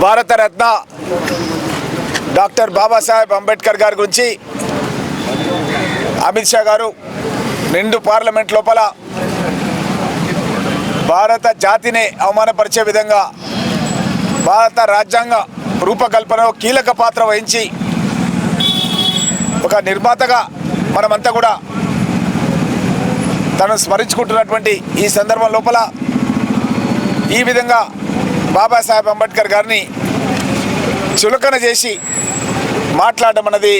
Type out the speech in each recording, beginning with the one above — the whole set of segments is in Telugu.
भारत रत्न डाक्टर बाबा साहेब अंबेडकर् अमित षा गुजरा నిండు పార్లమెంట్ లోపల భారత జాతిని అవమానపరిచే విధంగా భారత రాజ్యాంగ రూపకల్పనలో కీలక పాత్ర వహించి ఒక నిర్మాతగా మనమంతా కూడా తను స్మరించుకుంటున్నటువంటి ఈ సందర్భం లోపల ఈ విధంగా బాబాసాహెబ్ అంబేద్కర్ గారిని చులకన చేసి మాట్లాడడం అన్నది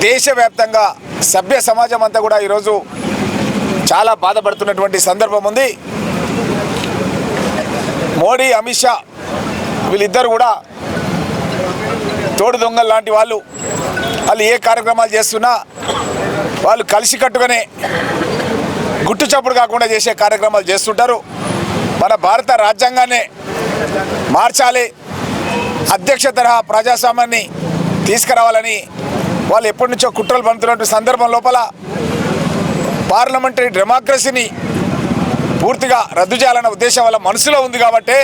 దేశవ్యాప్తంగా సభ్య సమాజం అంతా కూడా ఈరోజు చాలా బాధపడుతున్నటువంటి సందర్భం ఉంది. మోడీ అమిత్ షా వీళ్ళిద్దరు కూడా తోడు దొంగలు లాంటి వాళ్ళు. వాళ్ళు ఏ కార్యక్రమాలు చేస్తున్నా వాళ్ళు కలిసికట్టుగానే గుట్టు చప్పుడు కాకుండా చేసే కార్యక్రమాలు చేస్తుంటారు. మన భారత రాజ్యాంగాన్ని మార్చాలి. అధ్యక్ష తరహా ప్రజాస్వామ్యాన్ని తీసుకురావాలని వాళ్ళు ఎప్పటి నుంచో కుట్రలు పండుతున్నటువంటి సందర్భం లోపల పార్లమెంటరీ డెమోక్రసీని పూర్తిగా రద్దు చేయాలన్న ఉద్దేశం వాళ్ళ మనసులో ఉంది కాబట్టి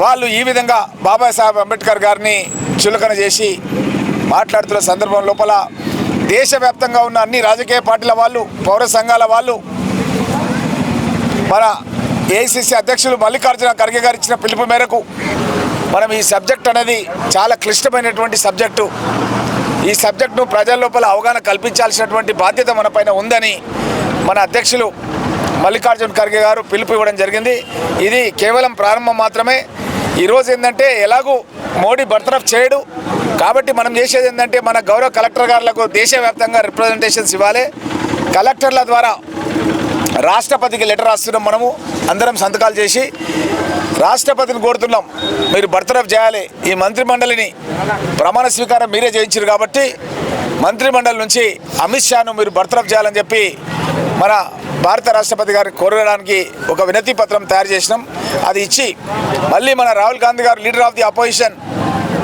వాళ్ళు ఈ విధంగా బాబాసాహెబ్ అంబేద్కర్ గారిని చులకన చేసి మాట్లాడుతున్న సందర్భం లోపల దేశవ్యాప్తంగా ఉన్న అన్ని రాజకీయ పార్టీల వాళ్ళు పౌర సంఘాల వాళ్ళు మన ఏఐసిసి అధ్యక్షులు మల్లికార్జున ఖర్గే గారు ఇచ్చిన పిలుపు మేరకు మనం ఈ సబ్జెక్ట్ అనేది చాలా క్లిష్టమైనటువంటి సబ్జెక్టు. ఈ సబ్జెక్టును ప్రజల లోపల అవగాహన కల్పించాల్సినటువంటి బాధ్యత మన పైన ఉందని మన అధ్యక్షులు మల్లికార్జున ఖర్గే గారు పిలుపు ఇవ్వడం జరిగింది. ఇది కేవలం ప్రారంభం మాత్రమే. ఈరోజు ఏంటంటే ఎలాగూ మోడీ బర్తరఫ్ చేయడు. కాబట్టి మనం చేసేది ఏంటంటే మన గౌరవ కలెక్టర్ గారులకు దేశవ్యాప్తంగా రిప్రజెంటేషన్స్ ఇవ్వాలి. కలెక్టర్ల ద్వారా రాష్ట్రపతికి లెటర్ రాస్తున్నాం మనము అందరం సంతకాలు చేసి రాష్ట్రపతిని కోరుతున్నాం. మీరు బర్తరఫ్ చేయాలి. ఈ మంత్రిమండలిని ప్రమాణ స్వీకారం మీరే చేయించారు కాబట్టి మంత్రిమండలి నుంచి అమిత్ షాను మీరు బర్తరఫ్ చేయాలని చెప్పి మన భారత రాష్ట్రపతి గారిని కోరడానికి ఒక వినతి పత్రం తయారు చేసినాం. అది ఇచ్చి మళ్ళీ మన Rahul Gandhi garu leader of the opposition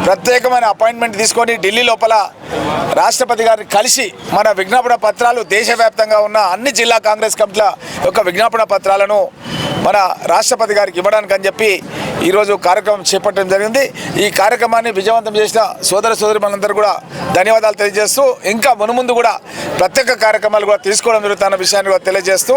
ప్రత్యేకమైన అపాయింట్మెంట్ తీసుకొని ఢిల్లీ లోపల రాష్ట్రపతి గారిని కలిసి మన విజ్ఞాపన పత్రాలు దేశవ్యాప్తంగా ఉన్న అన్ని జిల్లా కాంగ్రెస్ కమిటీల యొక్క విజ్ఞాపన పత్రాలను మన రాష్ట్రపతి గారికి ఇవ్వడానికి అని చెప్పి ఈరోజు కార్యక్రమం చేపట్టడం జరిగింది. ఈ కార్యక్రమాన్ని విజయవంతం చేసిన సోదర సోదరి మనందరూ కూడా ధన్యవాదాలు తెలియజేస్తూ ఇంకా మునుముందు కూడా ప్రత్యేక కార్యక్రమాలు కూడా తీసుకోవడం జరుగుతున్న విషయాన్ని కూడా తెలియజేస్తూ